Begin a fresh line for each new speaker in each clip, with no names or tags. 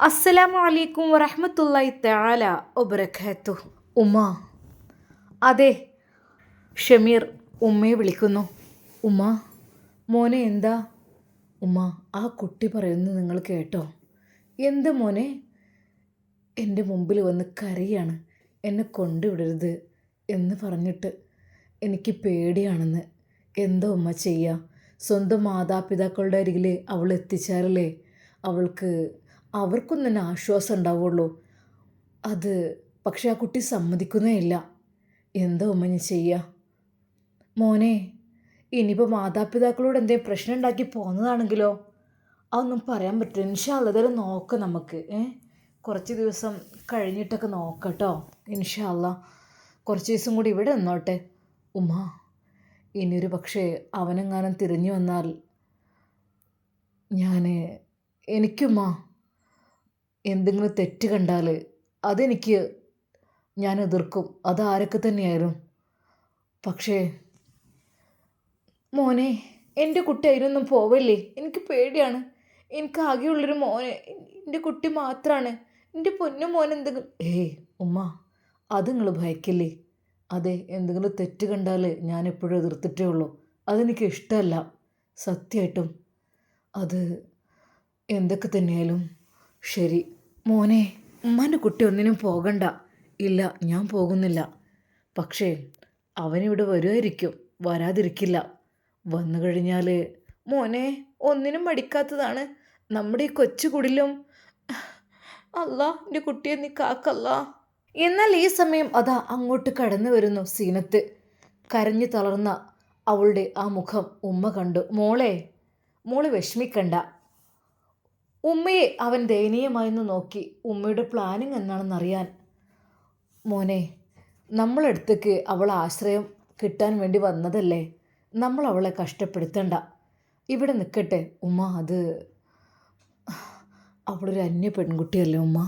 അസ്സലാമു അലൈക്കും വറഹ്മത്തുള്ളാഹി തആല വബറകാത്തു ഉമ്മ. അതെ ഷമീർ ഉമ്മയെ വിളിക്കുന്നു. ഉമ്മ മോനെ എന്താ? ഉമ്മ ആ കുട്ടി പറയുന്നത് നിങ്ങൾ കേട്ടോ? എന്ത് മോനെ? എന്റെ മുമ്പിൽ വന്ന് കരയാണ്. എന്നെ കൊണ്ടുവിടരുത് എന്ന് പറഞ്ഞിട്ട് എനിക്ക് പേടിയാണെന്ന്. എന്തോ ഉമ്മ ചെയ്യുക സ്വന്തം മാതാപിതാക്കളുടെ അരികിൽ അവൾ എത്തിച്ചാലല്ലേ അവൾക്ക് അവർക്കും തന്നെ ആശ്വാസം ഉണ്ടാവുള്ളൂ. അത് പക്ഷെ ആ കുട്ടി സമ്മതിക്കുന്നേ ഇല്ല. എന്താ ഉമ്മ ഞാൻ ചെയ്യുക മോനെ ഇനിയിപ്പോൾ മാതാപിതാക്കളോട് എന്തേ പ്രശ്നം ഉണ്ടാക്കി പോകുന്നതാണെങ്കിലോ? അതൊന്നും പറയാൻ പറ്റില്ല. ഇൻഷാല്ല നോക്കാം നമുക്ക്. ഏ? കുറച്ച് ദിവസം കഴിഞ്ഞിട്ടൊക്കെ നോക്കട്ടോ. ഇൻഷാല്ല കുറച്ച് ദിവസം കൂടി ഇവിടെ നിന്നോട്ടെ. ഉമ്മ ഇനിയൊരു പക്ഷേ അവനെങ്ങാനും തിരിഞ്ഞു വന്നാൽ ഞാൻ എനിക്കുമ്മ എന്തെങ്കിലും തെറ്റ് കണ്ടാൽ അതെനിക്ക് ഞാൻ എതിർക്കും. അതാരൊക്കെ തന്നെയായിരുന്നു പക്ഷേ മോനെ എന്റെ കുട്ടി അതിനൊന്നും പോവല്ലേ? എനിക്ക് പേടിയാണ്. എനിക്ക് ആകെയുള്ളൊരു മോനെ. എന്റെ കുട്ടി മാത്രമാണ് എന്റെ പൊന്നു മോൻ എന്തെങ്കിലും ഏയ് ഉമ്മ അത് നിങ്ങൾ ഭയക്കില്ലേ? അതെ എന്തെങ്കിലും തെറ്റ് കണ്ടാൽ ഞാൻ എപ്പോഴും എതിർത്തിട്ടേ ഉള്ളൂ. അതെനിക്ക് ഇഷ്ടമല്ല. സത്യമായിട്ടും അത് എന്തൊക്കെ തന്നെയായാലും ശരി. മോനെ ഉമ്മാന്റെ കുട്ടി ഒന്നിനും പോകണ്ട. ഇല്ല ഞാൻ പോകുന്നില്ല. പക്ഷേ അവനിവിടെ വരുമായിരിക്കും വരാതിരിക്കില്ല. വന്നു കഴിഞ്ഞാൽ മോനെ ഒന്നിനും മടിക്കാത്തതാണ്. നമ്മുടെ ഈ കൊച്ചു കുടിലും. അല്ല എന്റെ കുട്ടിയെ നീ കാക്കല്ല. എന്നാൽ ഈ സമയം അതാ അങ്ങോട്ട് കടന്നു വരുന്നു സീനത്ത്. കരഞ്ഞു തളർന്ന അവളുടെ ആ മുഖം ഉമ്മ കണ്ടു. മോളെ മോൾ വിഷമിക്കണ്ട. ഉമ്മയെ അവൻ ദയനീയമായെന്ന് നോക്കി. ഉമ്മയുടെ പ്ലാനിങ് എന്താണെന്നറിയാൻ. മോനെ നമ്മളടുത്തേക്ക് അവൾ ആശ്രയം കിട്ടാൻ വേണ്ടി വന്നതല്ലേ? നമ്മൾ അവളെ കഷ്ടപ്പെടുത്തണ്ട. ഇവിടെ നിൽക്കട്ടെ ഉമ്മ അത് അവളൊരു അന്യ പെൺകുട്ടിയല്ലേ ഉമ്മ?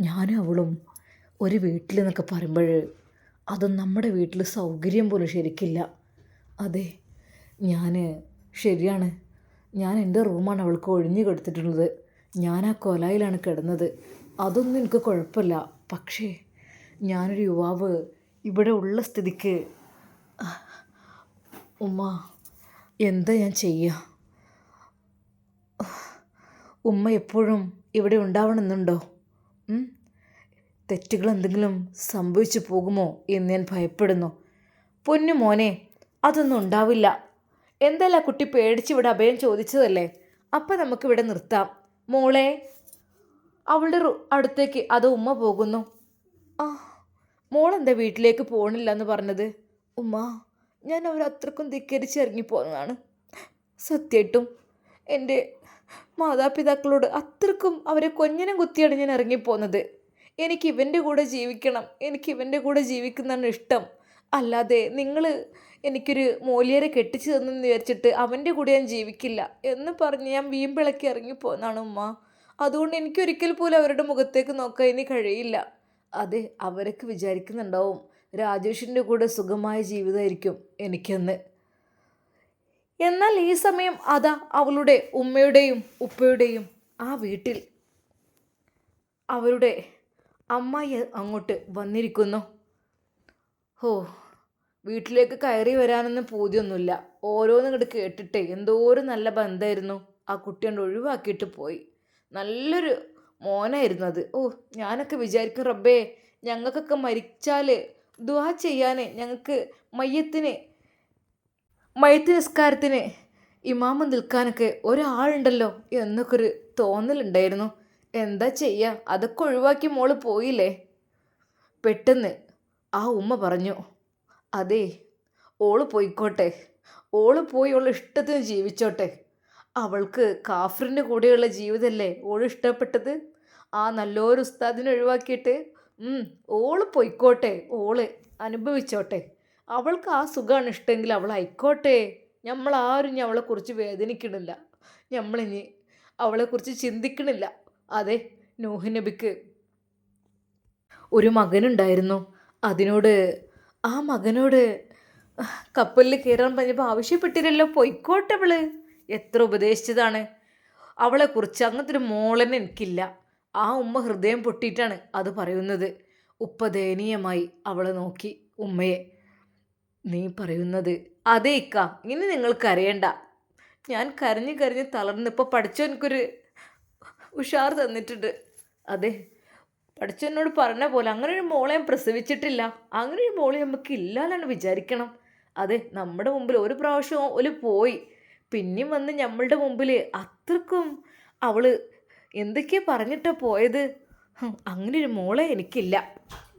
ഞാനും അവളും ഒരു വീട്ടിൽ എന്നൊക്കെ പറയുമ്പോൾ അത് നമ്മുടെ വീട്ടിൽ സൗകര്യം പോലും ശരിക്കില്ല. അതെ ഞാൻ ശരിയാണ്. ഞാൻ എന്റെ റൂമാണ് അവൾക്ക് ഒഴിഞ്ഞു കൊടുത്തിട്ടുള്ളത്. ഞാൻ ആ കൊലായിലാണ് കിടന്നത്. അതൊന്നും എനിക്ക് കുഴപ്പമില്ല. പക്ഷേ ഞാനൊരു യുവാവ് ഇവിടെ ഉള്ള സ്ഥിതിക്ക് ഉമ്മ എന്താ ഞാൻ ചെയ്യുക? ഉമ്മ എപ്പോഴും ഇവിടെ ഉണ്ടാവണമെന്നുണ്ടോ? തെറ്റുകൾ എന്തെങ്കിലും സംഭവിച്ചു പോകുമോ എന്ന് ഞാൻ ഭയപ്പെടുന്നു. പൊന്നു മോനെ അതൊന്നും ഉണ്ടാവില്ല. എന്തല്ല കുട്ടി പേടിച്ച് ഇവിടെ അഭയം ചോദിച്ചതല്ലേ? അപ്പം നമുക്കിവിടെ നിർത്താം. മോളെ അവളുടെ അടുത്തേക്ക് അത് ഉമ്മ പോകുന്നു. ആ മോളെന്താ വീട്ടിലേക്ക് പോകണില്ല എന്ന് പറഞ്ഞത്? ഉമ്മ ഞാൻ അവരത്രക്കും ധിക്കരിച്ച് ഇറങ്ങിപ്പോന്നതാണ്. സത്യമായിട്ടും എന്റെ മാതാപിതാക്കളോട് അത്രക്കും അവരെ കൊഞ്ഞനം കുത്തിയാണ് ഞാൻ ഇറങ്ങിപ്പോന്നത്. എനിക്ക് ഇവന്റെ കൂടെ ജീവിക്കണം എനിക്ക് ഇവന്റെ കൂടെ ജീവിക്കുന്നതാണ് ഇഷ്ടം. അല്ലാതെ നിങ്ങൾ എനിക്കൊരു മൂല്യരെ കെട്ടിച്ചു തന്നെന്ന് വിചാരിച്ചിട്ട് അവന്റെ കൂടെ ഞാൻ ജീവിക്കില്ല എന്ന് പറഞ്ഞ് ഞാൻ വീമ്പിളക്കി ഇറങ്ങിപ്പോന്നാണ് ഉമ്മ. അതുകൊണ്ട് എനിക്കൊരിക്കൽ പോലും അവരുടെ മുഖത്തേക്ക് നോക്കാൻ ഇനി കഴിയില്ല. അതെ അവരൊക്കെ വിചാരിക്കുന്നുണ്ടാവും രാജേഷിന്റെ കൂടെ സുഖമായ ജീവിതമായിരിക്കും എനിക്കെന്ന്. എന്നാൽ ഈ സമയം അതാ അവളുടെ ഉമ്മയുടെയും ഉപ്പയുടെയും ആ വീട്ടിൽ. അവരുടെ അമ്മായി അങ്ങോട്ട് വന്നിരിക്കുന്നു. ഹോ വീട്ടിലേക്ക് കയറി വരാനൊന്നും പൂതിയൊന്നുമില്ല. ഓരോന്നും ഇങ്ങോട്ട് കേട്ടിട്ടേ ഒരു നല്ല ബന്ധമായിരുന്നു. ആ കുട്ടി കൊണ്ട് ഒഴിവാക്കിയിട്ട് പോയി. നല്ലൊരു മോനായിരുന്നു അത്. ഓ ഞാനൊക്കെ വിചാരിക്കും റബ്ബേ ഞങ്ങൾക്കൊക്കെ മരിച്ചാൽ ദുവാ ചെയ്യാൻ ഞങ്ങൾക്ക് മയ്യത്തിന് മയത്ത് നിസ്കാരത്തിന് ഇമാമ നിൽക്കാനൊക്കെ ഒരാളുണ്ടല്ലോ എന്നൊക്കെ ഒരു തോന്നലുണ്ടായിരുന്നു. എന്താ ചെയ്യുക അതൊക്കെ ഒഴിവാക്കി മോൾ പോയില്ലേ? പെട്ടെന്ന് ആ ഉമ്മ പറഞ്ഞു അതെ ഓൾ പോയിക്കോട്ടെ. ഓൾ പോയി ഓൾ ഇഷ്ടത്തിന് ജീവിച്ചോട്ടെ. അവൾക്ക് കാഫറിന്റെ കൂടെയുള്ള ജീവിതമല്ലേ ഓൾ ഇഷ്ടപ്പെട്ടത്? ആ നല്ലൊരു ഉസ്താദിനെ ഒഴിവാക്കിയിട്ട് ഓൾ പോയിക്കോട്ടെ ഓൾ അനുഭവിച്ചോട്ടെ. അവൾക്ക് ആ സുഖമാണ് ഇഷ്ടമെങ്കിൽ അവൾ ആയിക്കോട്ടെ. നമ്മളാരും ഇനി അവളെക്കുറിച്ച് വേദനിക്കണില്ല. നമ്മളിനി അവളെക്കുറിച്ച് ചിന്തിക്കണില്ല. അതെ നൂഹ് നബിക്ക് ഒരു മകനുണ്ടായിരുന്നു. അതിനോട് ആ മകനോട് കപ്പലിൽ കയറാൻ പറഞ്ഞപ്പോൾ ആവശ്യപ്പെട്ടില്ലല്ലോ പൊയ്ക്കോട്ടെ അവൾ. എത്ര ഉപദേശിച്ചതാണ്. അവളെക്കുറിച്ച് അങ്ങനത്തെ ഒരു മോളന്നെ എനിക്കില്ല. ആ ഉമ്മ ഹൃദയം പൊട്ടിയിട്ടാണ് അത് പറയുന്നത്. ഉപ്പ ദയനീയമായി അവളെ നോക്കി ഉമ്മയെ നീ പറയുന്നത് അതേ ഇക്ക ഇനി നിങ്ങൾ കരയണ്ട ഞാൻ കരഞ്ഞ് കരഞ്ഞ് തളർന്ന് ഇപ്പോൾ പഠിച്ചോ എനിക്കൊരു ഉഷാർ തന്നിട്ടുണ്ട്. അതെ പഠിച്ചെന്നോട് പറഞ്ഞ പോലെ അങ്ങനെ ഒരു മോളെ പ്രസവിച്ചിട്ടില്ല. അങ്ങനെ ഒരു മോളെ നമുക്ക് ഇല്ലാന്നാണ് വിചാരിക്കണം. അതെ നമ്മുടെ മുമ്പിൽ ഒരു പ്രാവശ്യം ഒരു പോയി. പിന്നെയും വന്ന് നമ്മളുടെ മുമ്പിൽ അത്രക്കും അവൾ എന്തൊക്കെയാ പറഞ്ഞിട്ടാ പോയത്? അങ്ങനെ ഒരു മോളെ എനിക്കില്ല.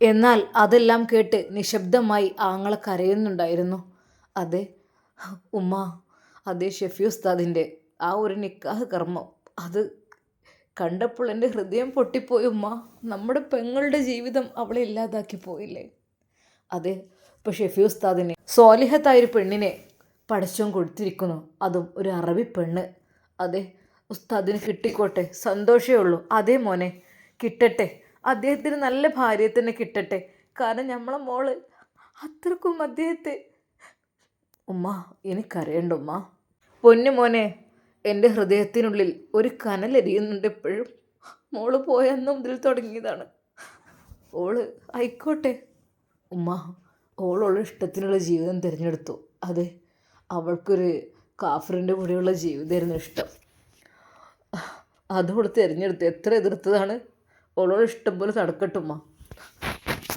എന്നാൽ അതെല്ലാം കേട്ട് നിശബ്ദമായി ആങ്ങളെ കരയുന്നുണ്ടായിരുന്നു. അതെ ഉമ്മ അതെ ഷെഫി ഉസ്താദിന്റെ ആ ഒരു നിക്കാഹ് കർമ്മം. അത് കണ്ടപ്പോൾ എന്റെ ഹൃദയം പൊട്ടിപ്പോയി ഉമ്മ നമ്മുടെ പെങ്ങളുടെ ജീവിതം അവളെ ഇല്ലാതാക്കി പോയില്ലേ? അതെ ഇപ്പോൾ ഷെഫി ഉസ്താദിനെ സ്വാലിഹത്തായൊരു പെണ്ണിനെ പഠിച്ചും കൊടുത്തിരിക്കുന്നു. അതും ഒരു അറബി പെണ്ണ്. അതെ ഉസ്താദിന് കിട്ടിക്കോട്ടെ സന്തോഷമേ ഉള്ളൂ. അതേ മോനെ കിട്ടട്ടെ. അദ്ദേഹത്തിന് നല്ല ഭാര്യയെ തന്നെ കിട്ടട്ടെ. കാരണം നമ്മളെ മോൾ അത്രക്കും അദ്ദേഹത്തെ ഉമ്മ എനിക്കറിയണ്ട ഉമ്മ. പൊന്നു മോനെ എന്റെ ഹൃദയത്തിനുള്ളിൽ ഒരു കനലെരിയുന്നുണ്ട് എപ്പോഴും. മോൾ പോയെന്നും ഇതിൽ തുടങ്ങിയതാണ്. ഓൾ ആയിക്കോട്ടെ. ഉമ്മ ഓളുള്ള ഇഷ്ടത്തിനുള്ള ജീവിതം തിരഞ്ഞെടുത്തു. അതെ അവൾക്കൊരു കാഫറിന്റെ കൂടെയുള്ള ജീവിതമായിരുന്നു ഇഷ്ടം. അതോട് തിരഞ്ഞെടുത്തു. എത്ര എതിർത്തതാണ്. ഓളോട് ഇഷ്ടം പോലെ നടക്കട്ടെ ഉമ്മ.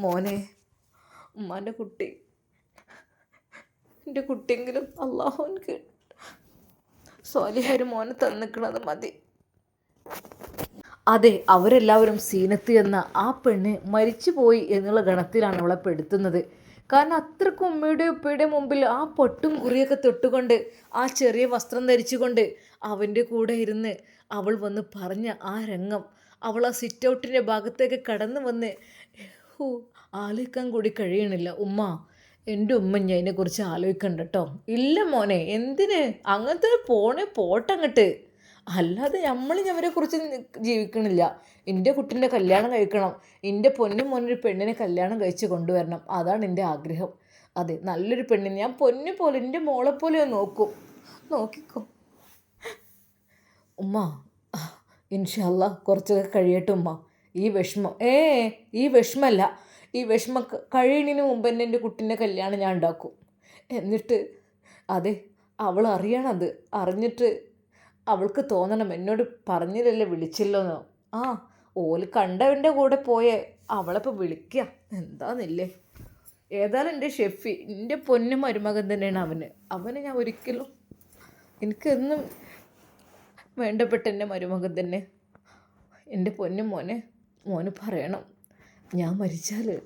മോനെ ഉമ്മാന്റെ കുട്ടി. എന്റെ കുട്ടിയെങ്കിലും അള്ളാഹുവിന് ഒരു മോനെ തന്നിക്കണത് മതി. അതെ അവരെല്ലാവരും സീനത്ത് എന്ന ആ പെണ്ണ് മരിച്ചുപോയി എന്നുള്ള ഗണത്തിലാണ് അവളെ പെടുത്തുന്നത്. കാരണം അത്രക്കും ഉമ്മയുടെ ഉപ്പയുടെ മുമ്പിൽ ആ പൊട്ടും കുറിയൊക്കെ തൊട്ടുകൊണ്ട് ആ ചെറിയ വസ്ത്രം ധരിച്ചുകൊണ്ട് അവന്റെ കൂടെ ഇരുന്ന് അവൾ വന്ന് പറഞ്ഞ ആ രംഗം അവൾ ആ സിറ്റ് ഔട്ടിന്റെ ഭാഗത്തേക്ക് കടന്നു വന്ന് ആലോചിക്കാൻ കൂടി കഴിയണില്ല. ഉമ്മ എന്റെ ഉമ്മ ഞാൻ അതിനെക്കുറിച്ച് ആലോചിക്കണ്ട കേട്ടോ ഇല്ല മോനെ എന്തിന്? അങ്ങനത്തെ പോണേ പോട്ടങ്ങട്ട്. അല്ലാതെ നമ്മൾ ഞവരെ കുറിച്ച് ജീവിക്കണില്ല. എന്റെ കുട്ടീന്റെ കല്യാണം കഴിക്കണം. എന്റെ പൊന്നും മോനൊരു പെണ്ണിനെ കല്യാണം കഴിച്ച് കൊണ്ടുവരണം. അതാണ് എന്റെ ആഗ്രഹം. അതെ നല്ലൊരു പെണ്ണിനെ. ഞാൻ പൊന്നു പോലെ എന്റെ മോളെ പോലെ നോക്കും. നോക്കിക്കോ. ഉമ്മ ഇൻഷല്ല കുറച്ചൊക്കെ കഴിയട്ടെ ഉമ്മ. ഈ വിഷമം ഏ ഈ വിഷമല്ല. ഈ വിഷമം കഴിയണിന് മുമ്പ് തന്നെ എന്റെ കുട്ടീന്റെ കല്യാണം ഞാൻ ഉണ്ടാക്കും. എന്നിട്ട് അതെ അവൾ അറിയണത്. അറിഞ്ഞിട്ട് അവൾക്ക് തോന്നണം എന്നോട് പറഞ്ഞില്ലല്ലോ വിളിച്ചില്ലോന്നോ ആ ഓൽ കണ്ടവന്റെ കൂടെ പോയേ അവളപ്പോൾ വിളിക്കുക എന്താന്നില്ലേ? ഏതായാലും എന്റെ ഷെഫി എന്റെ പൊന്നു മരുമകൻ തന്നെയാണ് അവന്. അവനെ ഞാൻ ഒരിക്കലും എനിക്കെന്നും വേണ്ടപ്പെട്ട എന്റെ മരുമകൻ തന്നെ. എന്റെ പൊന്നു മോനെ മോന് പറയണം. ഞാൻ മരിച്ചാൽ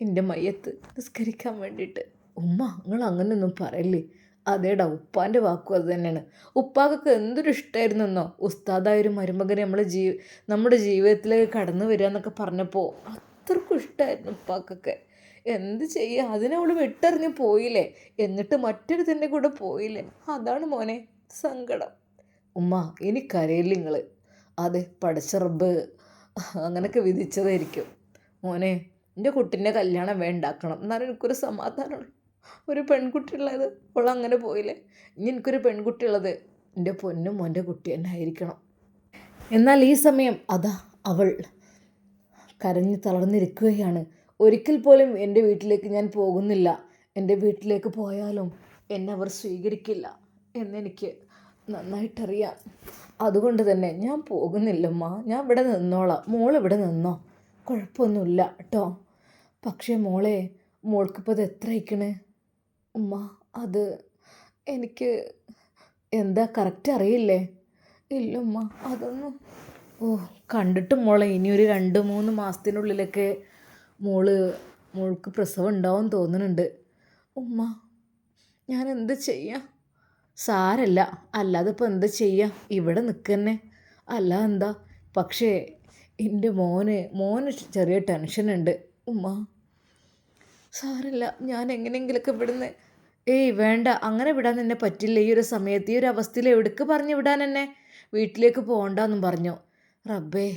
എന്റെ മയ്യത്ത് നിസ്കരിക്കാൻ വേണ്ടിയിട്ട് ഉമ്മ നിങ്ങൾ അങ്ങനെയൊന്നും പറയല്ലേ? അതേടാ ഉപ്പാന്റെ വാക്കും അത് തന്നെയാണ്. ഉപ്പാക്കൊക്കെ എന്തൊരു ഇഷ്ടമായിരുന്നു എന്നോ ഉസ്താദായ ഒരു മരുമകനെ നമ്മളെ ജീ നമ്മുടെ ജീവിതത്തിലേക്ക് കടന്നു വരിക എന്നൊക്കെ പറഞ്ഞപ്പോൾ അത്രക്കും ഇഷ്ടമായിരുന്നു ഉപ്പാക്കൊക്കെ. എന്ത് ചെയ്യുക അതിനവൾ വിട്ടറിഞ്ഞ് പോയില്ലേ? എന്നിട്ട് മറ്റൊരു തന്നെ കൂടെ പോയില്ലേ? അതാണ് മോനെ സങ്കടം. ഉമ്മ എനിക്കറിയില്ല നിങ്ങൾ അതെ പടച്ചറബ് അങ്ങനെയൊക്കെ വിധിച്ചതായിരിക്കും. മോനെ എന്റെ കുട്ടീന്റെ കല്യാണം വേണ്ടാക്കണം എന്നാലും എനിക്കൊരു സമാധാനമുള്ളൂ ഒരു പെൺകുട്ടിയുള്ളത് അവൾ അങ്ങനെ പോയില്ലേ? ഇനി എനിക്കൊരു പെൺകുട്ടിയുള്ളത് എന്റെ പൊന്നും മോന്റെ കുട്ടി തന്നെ ആയിരിക്കണം. എന്നാൽ ഈ സമയം അതാ അവൾ കരഞ്ഞ് തളർന്നിരിക്കുകയാണ്. ഒരിക്കൽ പോലും എന്റെ വീട്ടിലേക്ക് ഞാൻ പോകുന്നില്ല. എന്റെ വീട്ടിലേക്ക് പോയാലും എന്നെ അവർ സ്വീകരിക്കില്ല എന്നെനിക്ക് നന്നായിട്ടറിയാം. അതുകൊണ്ട് തന്നെ ഞാൻ പോകുന്നില്ലമ്മ. ഞാൻ ഇവിടെ നിന്നോളാം. മോൾ ഇവിടെ നിന്നോ? കുഴപ്പമൊന്നുമില്ല കേട്ടോ. പക്ഷേ മോളെ മോൾക്കിപ്പോൾ അത് എത്ര അയക്കണേ ഉമ്മ അത് എനിക്ക് എന്താ കറക്റ്റ് അറിയില്ലേ? ഇല്ല ഉമ്മ അതൊന്നും ഓ കണ്ടിട്ട് മോളെ ഇനി ഒരു രണ്ട് മൂന്ന് മാസത്തിനുള്ളിലൊക്കെ മോൾ മോൾക്ക് പ്രസവം ഉണ്ടാവും തോന്നുന്നുണ്ട്. ഉമ്മ ഞാൻ എന്ത് ചെയ്യാം? സാരല്ല അല്ലാതെ ഇപ്പോൾ എന്താ ചെയ്യാം? ഇവിടെ നിൽക്കന്നെ അല്ല എന്താ? പക്ഷേ എന്റെ മോന് മോന് ചെറിയ ടെൻഷനുണ്ട് ഉമ്മ സാറില്ല ഞാൻ എങ്ങനെയെങ്കിലൊക്കെ ഇവിടുന്ന് ഏയ് വേണ്ട അങ്ങനെ വിടാൻ എന്നെ പറ്റില്ല. ഈ ഒരു സമയത്ത് ഈ ഒരു അവസ്ഥയിൽ എവിടേക്ക് പറഞ്ഞു വിടാൻ എന്നെ? വീട്ടിലേക്ക് പോകണ്ടെന്നും പറഞ്ഞു. റബ്ബേ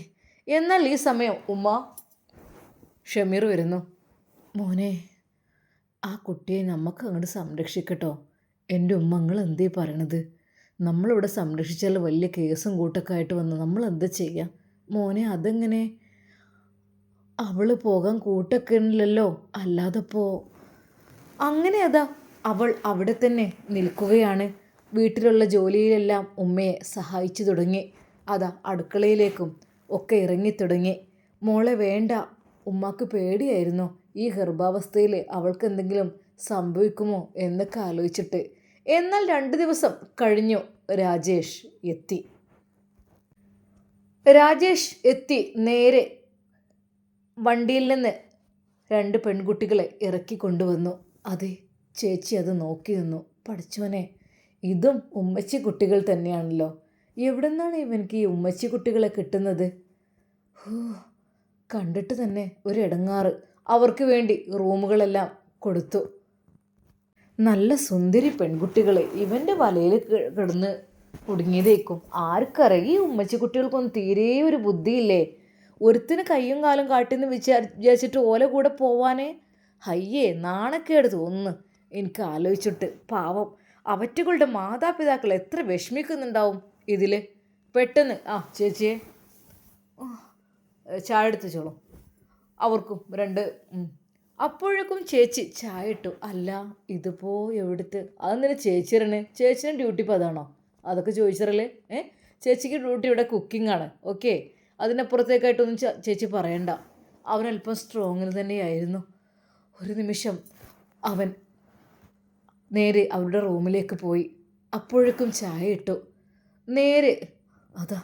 എന്നാൽ ഈ സമയം ഉമ്മ ഷമീർ വരുന്നു. മോനെ ആ കുട്ടിയെ നമുക്ക് അങ്ങോട്ട് സംരക്ഷിക്കട്ടോ. എന്റെ ഉമ്മ നിങ്ങൾ എന്തേ പറയണത്? നമ്മളിവിടെ സംരക്ഷിച്ചാൽ വലിയ കേസും കൂട്ടൊക്കെ ആയിട്ട് വന്ന്. നമ്മൾ എന്താ ചെയ്യുക മോനെ അതെങ്ങനെ? അവൾ പോകാൻ കൂട്ടൊക്കെ ഉണ്ടല്ലോ പോ അങ്ങനെ അതാ അവൾ അവിടെ തന്നെ നിൽക്കുകയാണ്. വീട്ടിലുള്ള ജോലിയിലെല്ലാം ഉമ്മയെ സഹായിച്ചു തുടങ്ങി. അതാ അടുക്കളയിലേക്കും ഒക്കെ ഇറങ്ങി തുടങ്ങി. മോളെ വേണ്ട. ഉമ്മാക്ക് പേടിയായിരുന്നു. ഈ ഗർഭാവസ്ഥയിൽ അവൾക്ക് എന്തെങ്കിലും സംഭവിക്കുമോ എന്നൊക്കെ ആലോചിച്ചിട്ട്. എന്നാൽ രണ്ട് ദിവസം കഴിഞ്ഞു രാജേഷ് എത്തി. രാജേഷ് എത്തി നേരെ വണ്ടിയിൽ നിന്ന്. രണ്ട് പെൺകുട്ടികളെ ഇറക്കി കൊണ്ടുവന്നു. അതെ ചേച്ചി അത് നോക്കി നിന്നു. പഠിച്ചോനെ ഇതും ഉമ്മച്ചി കുട്ടികൾ തന്നെയാണല്ലോ. എവിടെ നിന്നാണ് ഇവനിക്ക് ഈ ഉമ്മച്ചി കുട്ടികളെ കിട്ടുന്നത്? ഹൂ കണ്ടിട്ട് തന്നെ ഒരു ഇടങ്ങാറ് അവർക്ക് വേണ്ടി റൂമുകളെല്ലാം കൊടുത്തു. നല്ല സുന്ദരി പെൺകുട്ടികളെ ഇവന്റെ വലയിൽ കിടന്ന് കുടുങ്ങിയതേക്കും ആർക്കറിയാം? ഈ ഉമ്മച്ചി കുട്ടികൾക്കൊന്നും തീരെ ഒരു ബുദ്ധിയില്ലേ? ഒരുത്തിന് കയ്യും കാലും കാട്ടിന്ന് വിചാരി വിചാരിച്ചിട്ട് ഓല കൂടെ പോവാനേ? അയ്യേ നാണക്കേട് തോന്നുന്നു. എനിക്ക് ആലോചിച്ചിട്ട്. പാവം. അവറ്റുകളുടെ മാതാപിതാക്കൾ എത്ര വിഷമിക്കുന്നുണ്ടാവും ഇതിൽ പെട്ടെന്ന്. ആ ചേച്ചിയെ. ചായ എടുത്ത് ചോളൂ അവർക്കും രണ്ട്. അപ്പോഴേക്കും ചേച്ചി ചായ ഇട്ടു. അല്ല ഇതിപ്പോ എവിടുത്തെ? അതെന്തിനാ ചേച്ചിയാണ് ചേച്ചിയുടെ ഡ്യൂട്ടി ഇപ്പോൾ അതാണോ? അതൊക്കെ ചോദിച്ചറല്ലേ ഏ? ചേച്ചിക്ക് ഡ്യൂട്ടി ഇവിടെ കുക്കിംഗ് ആണ്. ഓക്കെ. അതിനപ്പുറത്തേക്കായിട്ടൊന്നും ചേച്ചി പറയണ്ട. അവൻ അല്പം സ്ട്രോങ്ങിൽ തന്നെയായിരുന്നു. ഒരു നിമിഷം അവൻ നേരെ അവരുടെ റൂമിലേക്ക് പോയി. അപ്പോഴേക്കും ചായ ഇട്ടു. നേരെ അതാ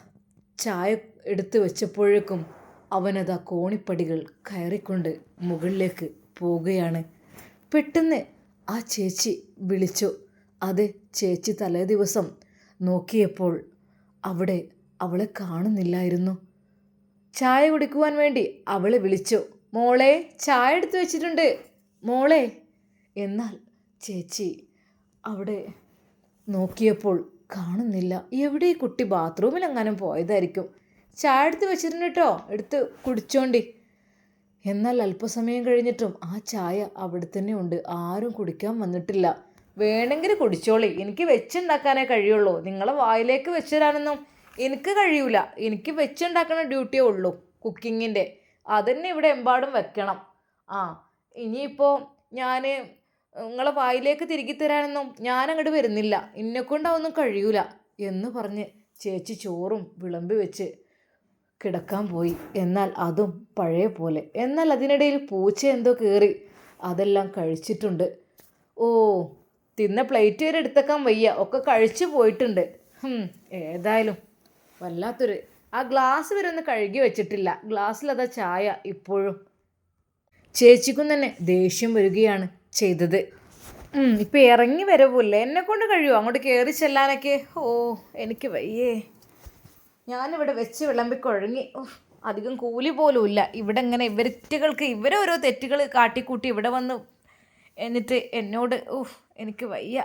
ചായ എടുത്തു വെച്ചപ്പോഴേക്കും അവനതാ കോണിപ്പടികൾ കയറിക്കൊണ്ട് മുകളിലേക്ക് പോവുകയാണ്. പെട്ടെന്ന് ആ ചേച്ചി വിളിച്ചു. അത് ചേച്ചി തലേ ദിവസം നോക്കിയപ്പോൾ അവിടെ അവളെ കാണുന്നില്ലായിരുന്നു. ചായ കുടിക്കുവാൻ വേണ്ടി അവളെ വിളിച്ചു. മോളെ ചായ എടുത്തു വെച്ചിട്ടുണ്ട്. മോളെ എന്നാൽ ചേച്ചി അവിടെ നോക്കിയപ്പോൾ കാണുന്നില്ല. എവിടെ ഈ കുട്ടി? ബാത്റൂമിൽ എങ്ങാനും പോയതായിരിക്കും. ചായ എടുത്ത് വെച്ചിട്ടുണ്ട് കേട്ടോ എടുത്ത് കുടിച്ചോണ്ടി. എന്നാൽ അല്പസമയം കഴിഞ്ഞിട്ടും ആ ചായ അവിടെ തന്നെ ഉണ്ട്. ആരും കുടിക്കാൻ വന്നിട്ടില്ല. വേണമെങ്കിൽ കുടിച്ചോളി. എനിക്ക് വെച്ചുണ്ടാക്കാനേ കഴിയുള്ളൂ. നിങ്ങളെ വായിലേക്ക് വെച്ചുതരാനൊന്നും എനിക്ക് കഴിയൂല. എനിക്ക് വെച്ചുണ്ടാക്കുന്ന ഡ്യൂട്ടിയേ ഉള്ളൂ കുക്കിങ്ങിന്റെ അതന്നെ ഇവിടെ എമ്പാടും വെക്കണം. ആ ഇനിയിപ്പോൾ ഞാൻ നിങ്ങളെ വായിലേക്ക് തിരികെ തരാനൊന്നും ഞാൻ അങ്ങോട്ട് വരുന്നില്ല എന്നെക്കൊണ്ടാവൊന്നും കഴിയൂല എന്ന് പറഞ്ഞ് ചേച്ചി ചോറും വിളമ്പി വെച്ച് കിടക്കാൻ പോയി. എന്നാൽ അതും പഴയ പോലെ. എന്നാൽ അതിനിടയിൽ പൂച്ച എന്തോ കയറി അതെല്ലാം കഴിച്ചിട്ടുണ്ട്. ഓ തിന്ന പ്ലേറ്റ് വരെ എടുത്തേക്കാൻ വയ്യ. ഒക്കെ കഴിച്ചു പോയിട്ടുണ്ട്. ഏതായാലും വല്ലാത്തൊരു ആ ഗ്ലാസ് വരെ ഒന്ന് കഴുകി വെച്ചിട്ടില്ല. ഗ്ലാസ്സിലതാ ചായ ഇപ്പോഴും. ചേച്ചിക്കും തന്നെ ദേഷ്യം വരികയാണ് ചെയ്തത്. ഇപ്പം ഇറങ്ങി വരവില്ല? എന്നെ കൊണ്ട് കഴിയുമോ അങ്ങോട്ട് കയറി ചെല്ലാനൊക്കെ? ഓ എനിക്ക് വയ്യേ. ഞാനിവിടെ വെച്ച് വിളമ്പി കുഴങ്ങി അധികം കൂലി പോലും ഇല്ല ഇവിടെ ഇങ്ങനെ ഇവരുറ്റുകൾക്ക് ഇവരോരോ തെറ്റുകൾ കാട്ടിക്കൂട്ടി ഇവിടെ വന്ന് എന്നിട്ട് എന്നോട് ഉഫ് എനിക്ക് വയ്യ.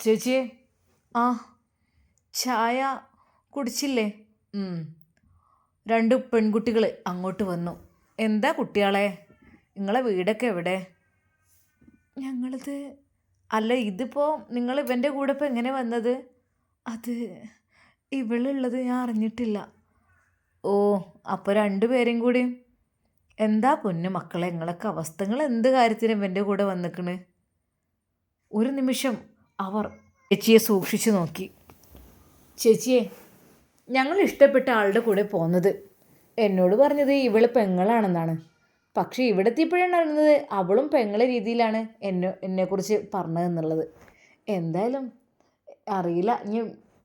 ചേച്ചി ആ ചായ കുടിച്ചില്ലേ? രണ്ട് പെൺകുട്ടികൾ അങ്ങോട്ട് വന്നു. എന്താ കുട്ടികളെ നിങ്ങളെ വീടൊക്കെ എവിടെ? ഞങ്ങളത് അല്ല ഇതിപ്പോൾ നിങ്ങൾ ഇവന്റെ കൂടെ ഇപ്പോൾ എങ്ങനെ വന്നത്? അത് ഇവളുള്ളത് ഞാൻ അറിഞ്ഞിട്ടില്ല. ഓ അപ്പോൾ രണ്ടുപേരെയും കൂടി എന്താ പൊന്നു മക്കളെ? നിങ്ങളൊക്കെ അവസ്ഥകൾ എന്ത് കാര്യത്തിനും എന്റെ കൂടെ വന്നിക്കണ്? ഒരു നിമിഷം അവർ ചേച്ചിയെ സൂക്ഷിച്ചു നോക്കി. ചേച്ചിയെ ഞങ്ങൾ ഇഷ്ടപ്പെട്ട ആളുടെ കൂടെ പോകുന്നത് എന്നോട് പറഞ്ഞത് ഇവൾ പെങ്ങളാണെന്നാണ്. പക്ഷേ ഇവിടെ എത്തിയപ്പോഴാണ് അറിയുന്നത് അവളും പെങ്ങളെ രീതിയിലാണ് എന്നെ എന്നെക്കുറിച്ച് പറഞ്ഞതെന്നുള്ളത് എന്തായാലും അറിയില്ല. ഇനി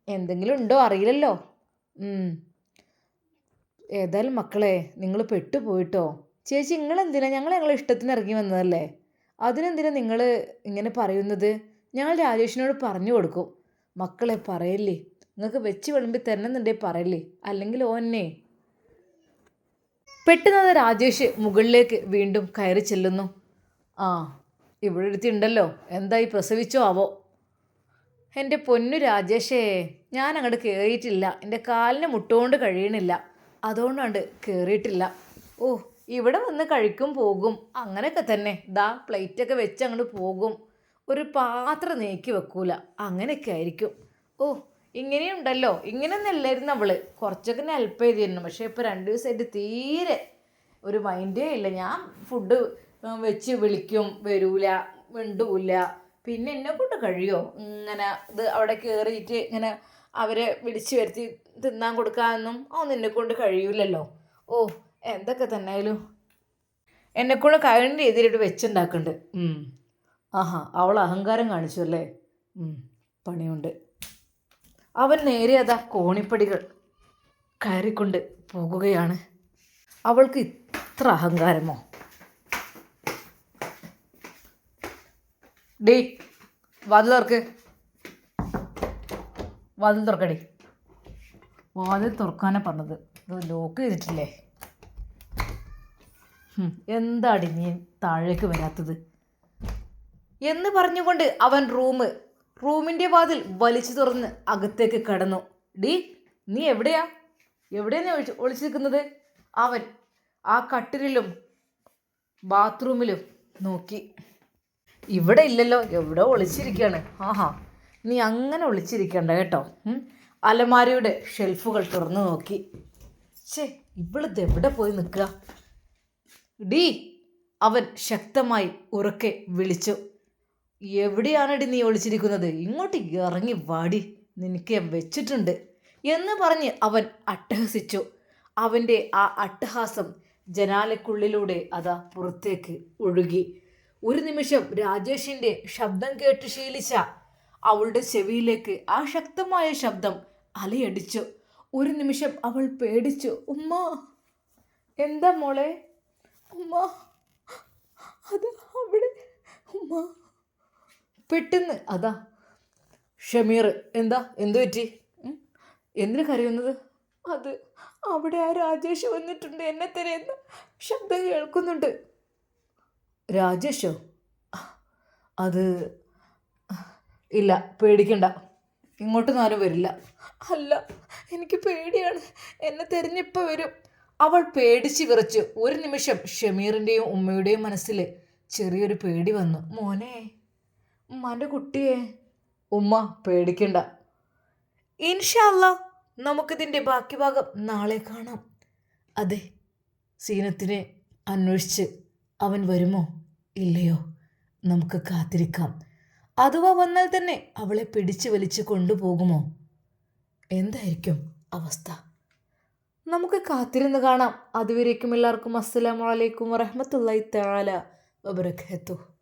എന്തെങ്കിലും ഉണ്ടോ? അറിയില്ലല്ലോ. ഏതായാലും മക്കളെ നിങ്ങൾ പെട്ടുപോയിട്ടോ? ചേച്ചി നിങ്ങളെന്തിനാ? ഞങ്ങൾ ഞങ്ങളെ ഇഷ്ടത്തിന് ഇറങ്ങി വന്നതല്ലേ? അതിനെന്തിനാ നിങ്ങൾ ഇങ്ങനെ പറയുന്നത്? ഞങ്ങൾ രാജേഷിനോട് പറഞ്ഞു കൊടുക്കും. മക്കളെ പറയല്ലേ? നിങ്ങൾക്ക് വെച്ച് വിളമ്പി തരണമെന്നുണ്ടെങ്കിൽ പറയല്ലേ? അല്ലെങ്കിൽ ഓന്നെ പെട്ടെന്ന് അത് രാജേഷ് മുകളിലേക്ക് വീണ്ടും കയറി ചെല്ലുന്നു. ആ ഇവിടെ എടുത്തിണ്ടല്ലോ എന്തായി പ്രസവിച്ചോ ആവോ? എന്റെ പൊന്നു രാജേഷേ ഞാൻ അങ്ങോട്ട് കയറിയിട്ടില്ല എന്റെ കാലിന് മുട്ടുകൊണ്ട് കഴിയണില്ല. അതുകൊണ്ടാണ്ട് കയറിയിട്ടില്ല ഓ ഇവിടെ വന്ന് കഴിക്കും പോകും. അങ്ങനെയൊക്കെ തന്നെ. ദാ പ്ലേറ്റൊക്കെ വെച്ച് അങ്ങോട്ട് പോകും. ഒരു പാത്രം നീക്കി വെക്കൂല. അങ്ങനെയൊക്കെ ആയിരിക്കും. ഓ ഇങ്ങനെയുണ്ടല്ലോ. ഇങ്ങനെയൊന്നല്ലായിരുന്നു അവൾ. കുറച്ചൊക്കെ എന്നെ ഹെൽപ്പ് ചെയ്തിരുന്നു. പക്ഷേ ഇപ്പോൾ രണ്ട് ദിവസമായിട്ട് തീരെ ഒരു മൈൻഡേ ഇല്ല. ഞാൻ ഫുഡ് വെച്ച് വിളിക്കും. വരൂല മിണ്ടൂല. പിന്നെ എന്നെ കൊണ്ട് കഴിയോ? ഇങ്ങനെ ഇത് അവിടെ കയറിയിട്ട് ഇങ്ങനെ അവരെ വിളിച്ചു വരുത്തി തിന്നാൻ കൊടുക്കാനൊന്നും ഓ നിന്നെ കൊണ്ട് കഴിയൂലല്ലോ. ഓ എന്തൊക്കെ തന്നെയായാലും എന്നെക്കൊണ്ട് കഴിഞ്ഞ രീതിയിലിട്ട് വെച്ചുണ്ടാക്കുന്നുണ്ട് ആഹാ അവൾ അഹങ്കാരം കാണിച്ചു അല്ലേ? പണിയുണ്ട്. അവൻ നേരെ അതാ കോണിപ്പടികൾ കയറിക്കൊണ്ട് പോകുകയാണ്. അവൾക്ക് ഇത്ര അഹങ്കാരമോ? ഡേ തുറക്ക്. വാതിൽ തുറക്കടി. വാതിൽ തുറക്കാനാണ് പറഞ്ഞത്. ഇത് ലോക്ക് ചെയ്തിട്ടില്ലേ? എന്താടി നീ താഴേക്ക് വരാത്തത്? എന്ന് പറഞ്ഞുകൊണ്ട് അവൻ റൂം റൂമിന്റെ വാതിൽ വലിച്ചു തുറന്ന് അകത്തേക്ക് കടന്നു. ഡി നീ എവിടെയാ? എവിടെയാ നീ ഒളിച്ചു നിൽക്കുന്നത്? അവൻ ആ കട്ടിലിലും ബാത്റൂമിലും നോക്കി. ഇവിടെ ഇല്ലല്ലോ എവിടെ ഒളിച്ചിരിക്കുകയാണ്? ആഹാ. നീ അങ്ങനെ ഒളിച്ചിരിക്കണ്ട കേട്ടോ. അലമാരിയുടെ ഷെൽഫുകൾ തുറന്നു നോക്കി. ഛേ ഇവളിത് എവിടെ പോയി നിൽക്കുക? ഡീ അവൻ ശക്തമായി ഉറക്കെ വിളിച്ചു. എവിടെയാണടി നീ ഒളിച്ചിരിക്കുന്നത്? ഇങ്ങോട്ട് ഇറങ്ങി വാടി. നിനക്ക് വെച്ചിട്ടുണ്ട് എന്ന് പറഞ്ഞ് അവൻ അട്ടഹസിച്ചു. അവന്റെ ആ അട്ടഹാസം ജനാലക്കുള്ളിലൂടെ അതാ പുറത്തേക്ക് ഒഴുകി. ഒരു നിമിഷം രാജേഷിന്റെ ശബ്ദം കേട്ട് ശീലിച്ച അവളുടെ ചെവിയിലേക്ക് ആ ശക്തമായ ശബ്ദം അലയടിച്ചു. ഒരു നിമിഷം അവൾ പേടിച്ചു. ഉമ്മ എന്താ മോളെ? ഉമ്മ അത് അവിടെ. ഉമ്മ. പെട്ടെന്ന്. അതാ ഷമീർ എന്താ? എന്തു പറ്റി? എന്തിനു കരയുന്നത്? അത് അവിടെ ആ രാജേഷ് വന്നിട്ടുണ്ട്. എന്നെ തിരയുന്ന ശബ്ദം കേൾക്കുന്നുണ്ട്. രാജേഷോ? അത് ഇല്ല പേടിക്കണ്ട. ഇങ്ങോട്ടൊന്നും ആരും വരില്ല. അല്ല എനിക്ക് പേടിയാണ്. എന്നെ തിരഞ്ഞിപ്പോൾ വരും. അവൾ പേടിച്ച് വിറച്ച് ഒരു നിമിഷം ഷമീറിന്റെയും ഉമ്മയുടെയും മനസ്സിൽ ചെറിയൊരു പേടി വന്നു. മോനെ ഉമ്മാന്റെ കുട്ടിയെ. ഉമ്മ പേടിക്കണ്ട. ഇൻഷല്ല നമുക്കിതിന്റെ ബാക്കി ഭാഗം നാളെ കാണാം. അതെ സീനത്തിനെ അന്വേഷിച്ച് അവൻ വരുമോ ഇല്ലയോ നമുക്ക് കാത്തിരിക്കാം. അഥവാ വന്നാൽ തന്നെ അവളെ പിടിച്ചു വലിച്ചു കൊണ്ടുപോകുമോ? എന്തായിരിക്കും അവസ്ഥ? നമുക്ക് കാത്തിരുന്ന് കാണാം. അതുവരേക്കും എല്ലാവർക്കും അസ്സലാമു അലൈക്കും വറഹമത്തല്ലായി വബറകാതുഹു.